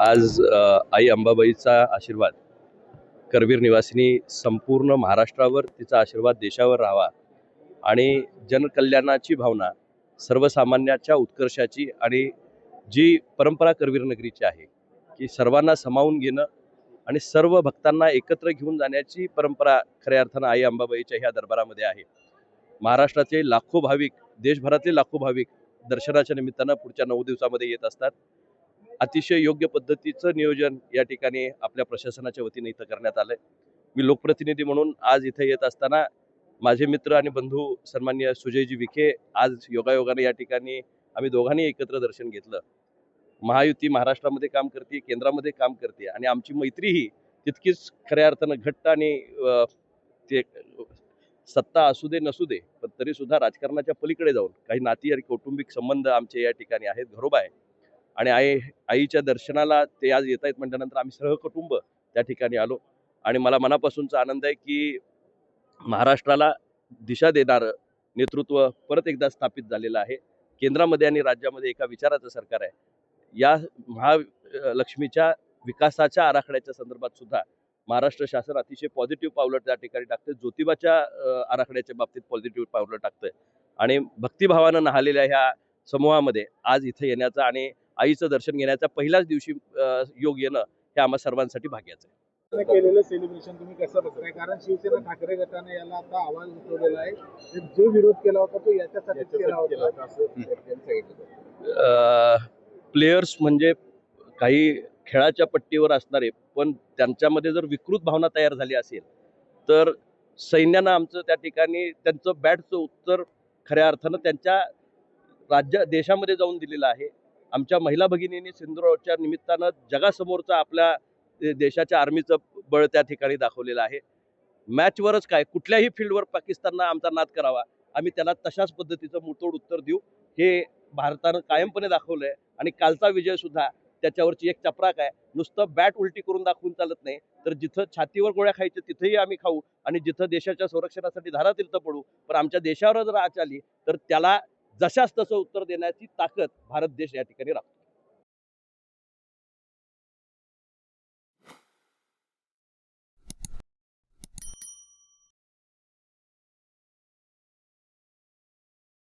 आज आई अंबाबाईचा आशीर्वाद. करवीर निवासिनी संपूर्ण महाराष्ट्रावर तिचा आशीर्वाद देशावर राहावा आणि जनकल्याणाची भावना सर्वसामान्याच्या उत्कर्षाची आणि जी परंपरा करवीर नगरीची आहे की सर्वांना सामावून घेणं आणि सर्व भक्तांना एकत्र घेऊन जाण्याची परंपरा खऱ्या अर्थानं आई अंबाबाईच्या ह्या दरबारामध्ये आहे. महाराष्ट्राचे लाखो भाविक देशभरातले लाखो भाविक दर्शनाच्या निमित्तानं पुढच्या नऊ दिवसामध्ये येत असतात. अतिशय योग्य पद्धतीचं नियोजन या ठिकाणी आपल्या प्रशासनाच्या वतीने इथं करण्यात आलंय. मी लोकप्रतिनिधी म्हणून आज इथं येत असताना माझे मित्र आणि बंधू सन्मान्य सुजयजी विखे आज योगायोगाने या ठिकाणी आम्ही दोघांनी एकत्र दर्शन घेतलं. महायुती महाराष्ट्रामध्ये काम करते केंद्रामध्ये काम करते आणि आमची मैत्री ही तितकीच खऱ्या अर्थानं घट्ट आणि ते सत्ता असू दे नसू दे पण तरी सुद्धा राजकारणाच्या पलीकडे जाऊन काही नाती आणि कौटुंबिक संबंध आमचे या ठिकाणी आहेत. घरोबा आहे. आणि आई आईच्या दर्शनाला ते आज येत आहेत म्हटल्यानंतर आम्ही सहकुटुंब त्या ठिकाणी आलो. आणि मला मनापासूनचा आनंद आहे की महाराष्ट्राला दिशा देणारं नेतृत्व परत एकदा स्थापित झालेलं आहे. केंद्रामध्ये आणि राज्यामध्ये एका विचाराचं सरकार आहे. या महालक्ष्मीच्या विकासाच्या आराखड्याच्या संदर्भात सुद्धा महाराष्ट्र शासन अतिशय पॉझिटिव्ह पावलं त्या ठिकाणी टाकतं ज्योतिबाच्या आराखड्याच्या बाबतीत पॉझिटिव्ह पावलं टाकतंय. आणि भक्तिभावानं नाहलेल्या ह्या समूहामध्ये आज इथं येण्याचा आणि आईचं दर्शन घेण्याचा पहिल्याच दिवशी योग येणं हे आम्हा सर्वांसाठी भाग्याचं आहे. ने केलेलं सेलिब्रेशन तुम्ही कसं बघताय? कारण शिवसेना ठाकरे गटाने याला आता आवाज उठवलेला आहे. जो विरोध केला होता तो याच्यासाठी केला होता. असं त्यांनी सांगितलं प्लेयर्स म्हणजे काही खेळाच्या पट्टीवर असणारे पण त्यांच्यामध्ये जर विकृत भावना तयार झाली असेल तर सैन्यानं आमचं त्या ठिकाणी त्यांचं बॅटचं उत्तर खऱ्या अर्थानं त्यांच्या राज्य देशामध्ये जाऊन दिलेलं आहे. आमच्या महिला भगिनींनी सिंधुरावच्या निमित्तानं जगासमोरचं आपल्या देशाच्या आर्मीचं बळ त्या ठिकाणी दाखवलेलं आहे. मॅचवरच काय कुठल्याही फील्डवर पाकिस्ताननं आमचा नाद करावा. आम्ही त्याला तशाच पद्धतीचं मुतोड उत्तर देऊ. हे भारतानं कायमपणे दाखवलंय. आणि कालचा विजय सुद्धा त्याच्यावरची एक चपराक आहे. नुसतं बॅट उलटी करून दाखवून चालत नाही. तर जिथं छातीवर गोळ्या खायच्या तिथेही आम्ही खाऊ. आणि जिथं देशाच्या संरक्षणासाठी धारातीर्थ पडू. पण आमच्या देशावर जर आच आली तर त्याला जशास तसं उत्तर देण्याची ताकद भारत देश या ठिकाणी राखतो.